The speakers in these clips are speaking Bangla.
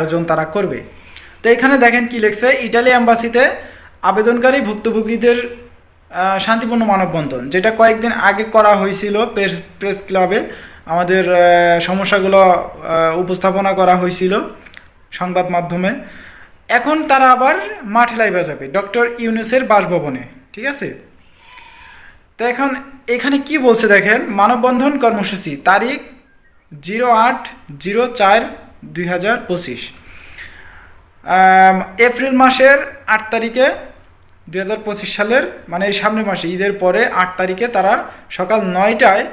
আয়োজন তারা করবে। তো এখানে দেখেন কি লেখছে, ইটালি অ্যাম্বাসিতে আবেদনকারী ভুক্তভোগীদের শান্তিপূর্ণ মানববন্ধন, যেটা কয়েকদিন আগে করা হয়েছিল প্রেস প্রেস ক্লাবে। আমাদের সমস্যাগুলো উপস্থাপনা করা হয়েছিল সংবাদ মাধ্যমে। এখন তারা আবার মাঠে লাইভে যাবে ডক্টর ইউনুসের বাসভবনে, ঠিক আছে? তো এখন এখানে কি বলছে দেখেন, মানববন্ধন কর্মসূচি, তারিখ জিরো আট জিরো চার দুই হাজার পঁচিশ। এপ্রিল মাসের আট তারিখে দুই হাজার পঁচিশ সালের মানে এই সামনের মাসে, ঈদের পরে আট তারিখে তারা সকাল নয়টায়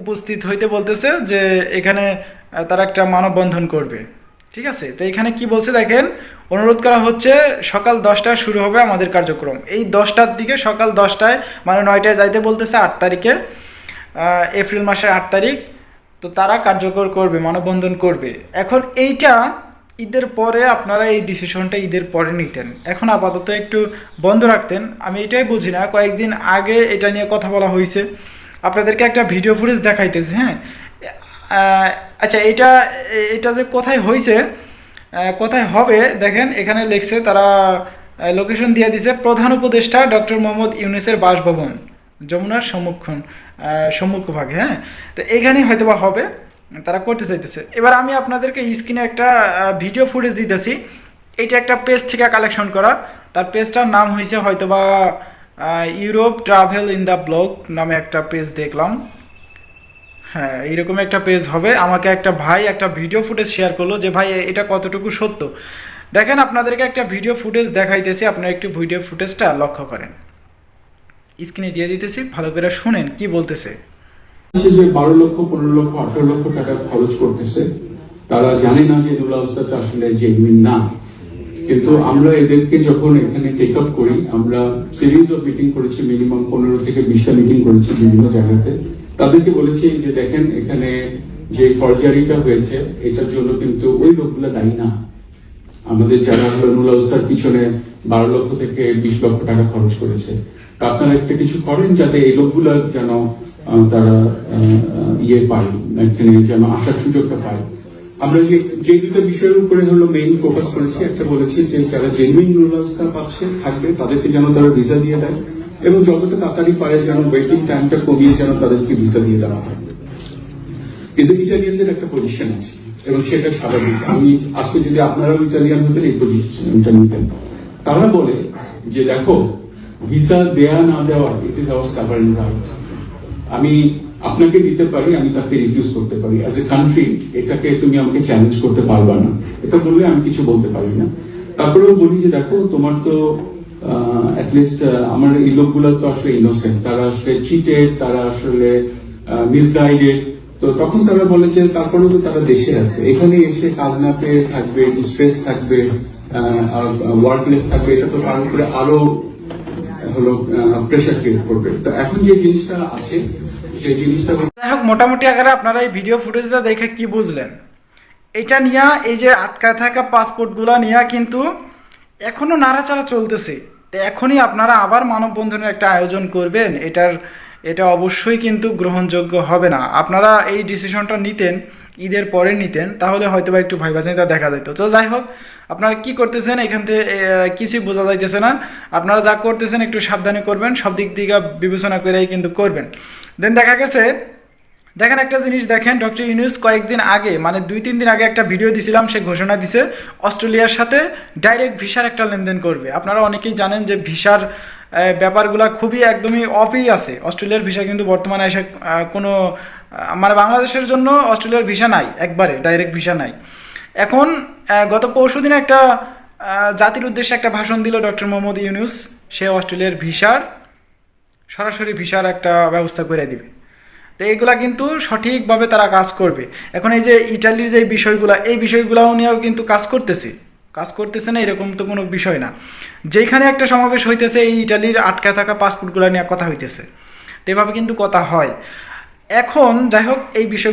উপস্থিত হইতে বলতেছে যে এখানে তারা একটা মানববন্ধন করবে। ঠিক আছে? তো এখানে কি বলছে দেখেন, অনুরোধ করা হচ্ছে সকাল দশটায় শুরু হবে আমাদের কার্যক্রম। এই দশটার দিকে সকাল দশটায় মানে নয়টায় যাইতে বলতেছে আট তারিখে এপ্রিল মাসের আট তারিখ তো তারা কার্যকর করবে, মানববন্ধন করবে। এখন এইটা ঈদের পরে আপনারা এই ডিসিশনটা ঈদের পরে নিতেন। এখন আপাতত একটু বন্ধ রাখতেন। আমি এটাই বুঝি না, কয়েকদিন আগে এটা নিয়ে কথা বলা হয়েছে। আপনাদেরকে একটা ভিডিও ফুটেজ দেখাইতেছে হ্যাঁ? আচ্ছা এটা এটা যে কোথায় হয়েছে কোথায় হবে, দেখেন, এখানে লিখছে তারা লোকেশন দিয়ে দিছে প্রধান উপদেষ্টা ডক্টর মোহাম্মদ ইউনুসের বাসভবন, যমুনার সম্মুখীন সম্মুখভাগে হ্যাঁ? তো এখানেই হয়তো বা হবে, তারা করতে চাইতেছে। এবার আমি আপনাদেরকে স্ক্রিনে একটা ভিডিও ফুটেজ দিতেছি। এইটা একটা পেজ থেকে কালেকশন করা। তার পেজটার নাম হয়েছে হয়তো বা Europe travel in the blog নামে একটা পেজ দেখলাম। হ্যাঁ এইরকম একটা পেজ হবে। আমাকে একটা ভাই একটা ভিডিও ফুটেজ শেয়ার করল যে, ভাই, এটা কতটুকু সত্য? দেখেন, আপনাদেরকে একটা ভিডিও ফুটেজ দেখাইতেছি। আপনারা একটু ভিডিও ফুটেজটা লক্ষ্য করেন। স্ক্রিনে দিয়ে দিতেছি, ভালো করে শুনেন কি বলতেছে। যে বারো লক্ষ, পনেরো লক্ষ, আঠারো লক্ষ টাকা খরচ করতেছে, তারা জানে না যে আসলে জেনুইন না। কিন্তু আমরা এদেরকে যখন এখানে টেক আপ করি, আমরা সিরিজ অফ মিটিং করেছি মিনিমাম পনেরো থেকে বিশটা মিটিং করেছি বিভিন্ন জায়গাতে। তাদেরকে বলেছি যে দেখেন, এখানে যে ফরজারিটা হয়েছে, এটার জন্য কিন্তু ওই লোকগুলো দায়ী না। আমাদের যারা নুল আউস্তার পিছনে বারো লক্ষ থেকে বিশ লক্ষ টাকা খরচ করেছে। আপনারা একটা কিছু করেন যাতে এই লোকগুলো যেন তারা ইয়ে পায়, এখানে যেন আসার সুযোগটা পায়। আমরা যে যে দুটো বিষয়ের উপরে হলো মেইন ফোকাস করেছি, একটা বলেছি যে যারা জেনুইন রুল পাচ্ছে, থাকবে, তাদেরকে যেন তারা ভিসা দিয়ে দেয় এবং যতটা তাড়াতাড়ি পারে যেন ওয়েটিং টাইমটা কমিয়ে যেন তাদেরকে ভিসা দিয়ে দেওয়া হয়। কিন্তু ইটালিয়ানদের একটা পজিশন আছে, এবং সেটা স্বাভাবিক। আমি আজকে যদি আপনারাও ইটালিয়ান হতেন, এই পজিশনটা নিতেন। তারা বলে যে, দেখো ভিসা দেয়া না দেওয়া it is our sovereign right আমি আপনাকে দিতে পারি, আমি তাকে রিফিউজ করতে পারি। অ্যাজ এ কান্ট্রি এটাকে তুমি আমাকে চ্যালেঞ্জ করতে পারবা না। এটা বললে আমি কিছু বলতে পারি না। তারপরেও বলি যে, দেখো, তোমার তো অ্যাটলিস্ট আমার এই লোকগুলো তো আসলে ইনোসেন্ট তারা আসলে চিটেড তারা আসলে মিসগাইডেড তো তখন তারা বলে যে তারপরেও তো তারা দেশে আছে। এখানে এসে কাজ না পেয়ে থাকবে স্ট্রেস থাকবে ওয়ার্কলেস থাকবে, এটা তো তার উপরে আরও হলো প্রেশার ক্রিয়েট করবে। তো এখন যে জিনিসটা আছে, সেই জিনিসটা হোক, মোটামুটি আকারে আপনারা এই ভিডিও ফুটেজটা দেখে কি বুঝলেন? এটা নিয়ে এই যে আটকায় থাকা পাসপোর্টগুলো নিয়ে কিন্তু এখনও নাড়াচাড়া চলতেছে। এখনই আপনারা আবার মানববন্ধনের একটা আয়োজন করবেন। এটার এটা অবশ্যই কিন্তু গ্রহণযোগ্য হবে না। আপনারা এই ডিসিশনটা নিতেন, ঈদের পরে নিতেন, তাহলে হয়তো বা একটু ভাইবাচানিতা দেখা যেত তো যাই হোক, আপনারা কি করতেছেন এখান থেকে কিছুই বোঝা যাইতেছে না। আপনারা যা করতেছেন একটু সাবধানে করবেন, সব দিক থেকে বিবেচনা করেই কিন্তু করবেন। দেন দেখা গেছে, দেখেন একটা জিনিস দেখেন ডক্টর ইউনুস কয়েকদিন আগে মানে দুই, তিন দিন আগে একটা ভিডিও দিছিলাম, সে ঘোষণা দিছে, অস্ট্রেলিয়ার সাথে ডাইরেক্ট ভিসার একটা লেনদেন করবে। আপনারা অনেকেই জানেন যে ভিসার ব্যাপারগুলো খুবই একদমই অফই আছে। অস্ট্রেলিয়ার ভিসা কিন্তু বর্তমানে এসে কোনো মানে বাংলাদেশের জন্য অস্ট্রেলিয়ার ভিসা নাই, একবারে ডাইরেক্ট ভিসা নাই। এখন গত পরশু দিন একটা জাতির উদ্দেশ্যে একটা ভাষণ দিল ডক্টর মোহাম্মদ ইউনুস। সে অস্ট্রেলিয়ার ভিসার, সরাসরি ভিসার একটা ব্যবস্থা করে দিবে। তো এইগুলা কিন্তু সঠিকভাবে তারা কাজ করবে। এখন এই যে ইটালির যে বিষয়গুলো, এই বিষয়গুলোও নিয়েও কিন্তু কাজ করতেছে। কাজ করতেছে না, এরকম তো কোনো বিষয় না। যেখানে একটা সমাবেশ হইতেছে, এই ইটালির আটকা থাকা পাসপোর্টগুলো নিয়ে কথা হইতেছে। তো এভাবে কিন্তু কথা হয়। এখন যাই হোক, এই বিষয়